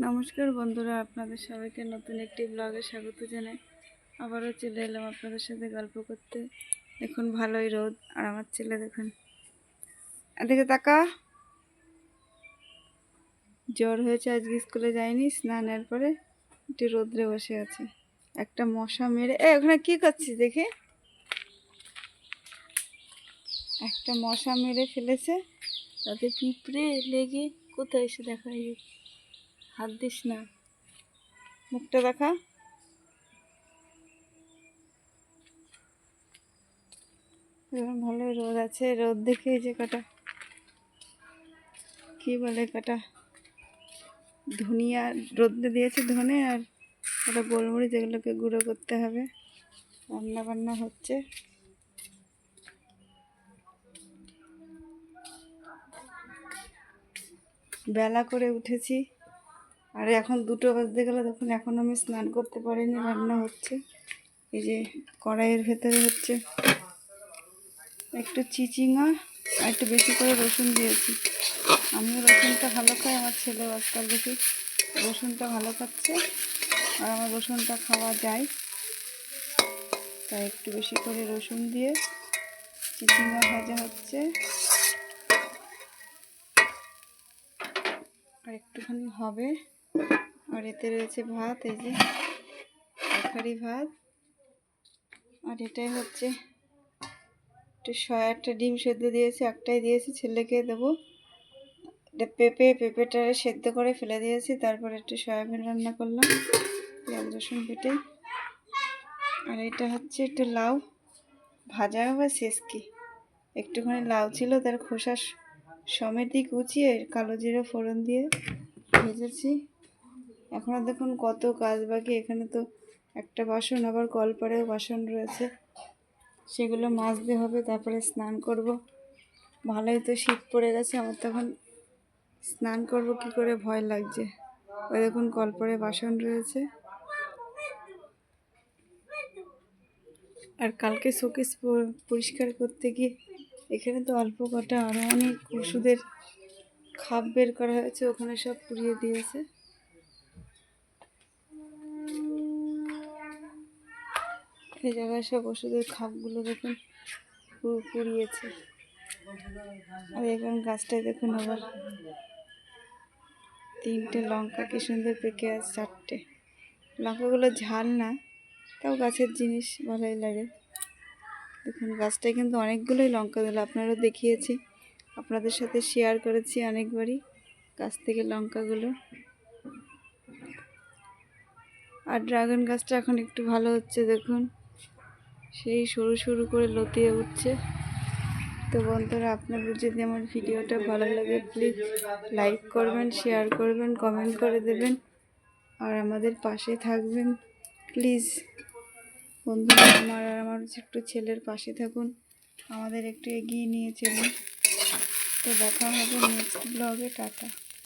নমস্কার বন্ধুরা, আপনাদের সবাইকে নতুন একটি ব্লগে স্বাগত জানাই। আবারও চলে এলাম আপনাদের সাথে গল্প করতে। দেখুন, ভালোই রোদ, আর আমার ছেলে দেখুন। এদিকে তাকা। জ্বর হয়েছে, আজকে স্কুলে যায়নি স্নানের পরে একটি রোদ্রে বসে আছে। একটা মশা মেরে এ, ওখানে কি করছিস দেখে? একটা মশা মেরে ফেলেছে, তাতে পিঁপড়ে লেগে কোথায় এসে দেখা যায়। হাত দিস না। মুখটা দেখা। ভালো রোদ আছে, রোদ দেখে যে কটা। কি বলে কটা? ধনিয়া, রোদে দিয়েছে ধনে আর ওটা গোলমরিচ যেগুলোকে গুঁড়ো করতে হবে। রান্না বান্না হচ্ছে। বেলা করে উঠেছি। আর এখন দুটো বাজতে গেলে তখন এখন আমি স্নান করতে পারিনি, রান্না হচ্ছে। এই যে কড়াইয়ের ভেতরে হচ্ছে একটু চিচিঙা আর একটু বেশি করে রসুন দিয়েছি। আমিও রসুনটা ভালো খাই, আমার ছেলে আজকাল দেখি রসুনটা ভালো খাচ্ছে আর আমার রসুনটা খাওয়া যায়। তাই একটু বেশি করে রসুন দিয়ে চিচিঙা ভাজা হচ্ছে। আর একটুখানি হবে। আর এতে রয়েছে ভাত, এই যে তরকারি ভাত। আর এটাই হচ্ছে, একটু একটা ডিম সেদ্ধ দিয়েছি, একটাই দিয়েছি ছেলেকে দেবো। এটা পেঁপে, পেঁপেটা সেদ্ধ করে ফেলে দিয়েছি, তারপর একটু সয়াবিন রান্না করলাম, পেঁয়াজ, রসুন কেটে। আর এটা হচ্ছে একটু লাউ ভাজা হবে শেষ কি একটুখানি লাউ ছিল, তার খোসা সমেতই কুচিয়ে কালো জিরে ফোড়ন দিয়ে ভেজেছি। এখনও দেখুন কত কাজ বাকি, এখানে তো একটা বাসন, আবার কলপাড়েও বাসন রয়েছে। সেগুলো মাজতে হবে, তারপরে স্নান করব। ভালোই তো শীত পড়ে গেছে, আমার তখন স্নান করব, কি করে ভয় লাগছে। ওই দেখুন কলপাড়ে বাসন রয়েছে। আর কালকে শোকেস পরিষ্কার করতে গিয়ে এখানে তো অল্প কটা আরও অনেক ওষুধের খাপ বের করা হয়েছে, ওখানে সব পুড়িয়ে দিয়েছে। এই জায়গায় সব ওষুধের খাপগুলো দেখুন পুড়িয়েছে। আর এখন গাছটায় দেখুন আবার তিনটে লঙ্কা, কি সুন্দর পেকে আছে চারটে। লঙ্কাগুলো ঝাল না, তাও গাছের জিনিস ভালোই লাগে। দেখুন, গাছটায় কিন্তু অনেকগুলোই লঙ্কা দিল আপনারও দেখিয়েছি। আপনাদের সাথে শেয়ার করেছি অনেকবারই গাছ থেকে লঙ্কাগুলো। আর ড্রাগন গাছটা এখন একটু ভালো হচ্ছে, দেখুন। সেই সরু সরু করে লতিয়ে উঠছে। তো বন্ধুরা, আপনাদের যদি আমার ভিডিওটা ভালো লাগে প্লিজ লাইক করবেন শেয়ার করবেন কমেন্ট করে দেবেন। আর আমাদের পাশে থাকবেন প্লিজ বন্ধুরা, আমার আর আমার একটু ছেলের পাশে থাকুন। আমাদের একটু এগিয়ে নিয়ে চলুন। তো দেখা হবে নেক্সট ব্লগে টাটা।